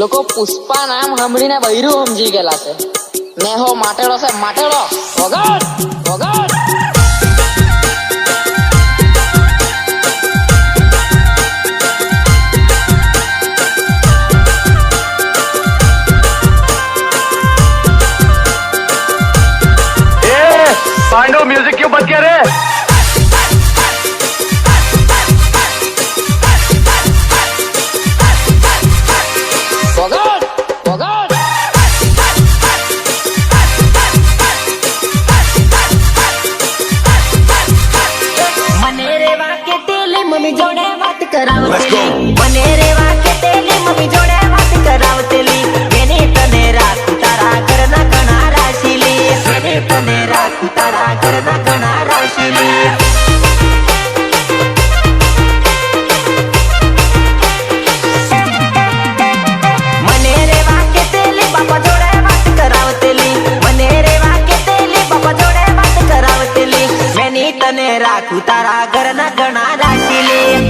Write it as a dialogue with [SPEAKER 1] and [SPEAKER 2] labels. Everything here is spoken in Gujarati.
[SPEAKER 1] લોકો પુષ્પા નામ સાંભળીને બૈરું સમજી ગયેલા છે. નેહો, માટેડો છે, માટેડો. વગર વગર
[SPEAKER 2] પાંડવ મ્યુઝિક ક્યુ બચ
[SPEAKER 1] ગયા રે?
[SPEAKER 3] મને રેવા કે તેલી મમ્મી જોડે વાત કરાવતેલી. મને રેવા કે તેલી મમ્મી જોડે વાત કરાવતેલી. એને તને રાખું તારા ઘરના ઘણા રાશીલી. એને તને રાખું તારા ઘરના ઘણા રાખું તારા ઘરના ગણા રાખી લે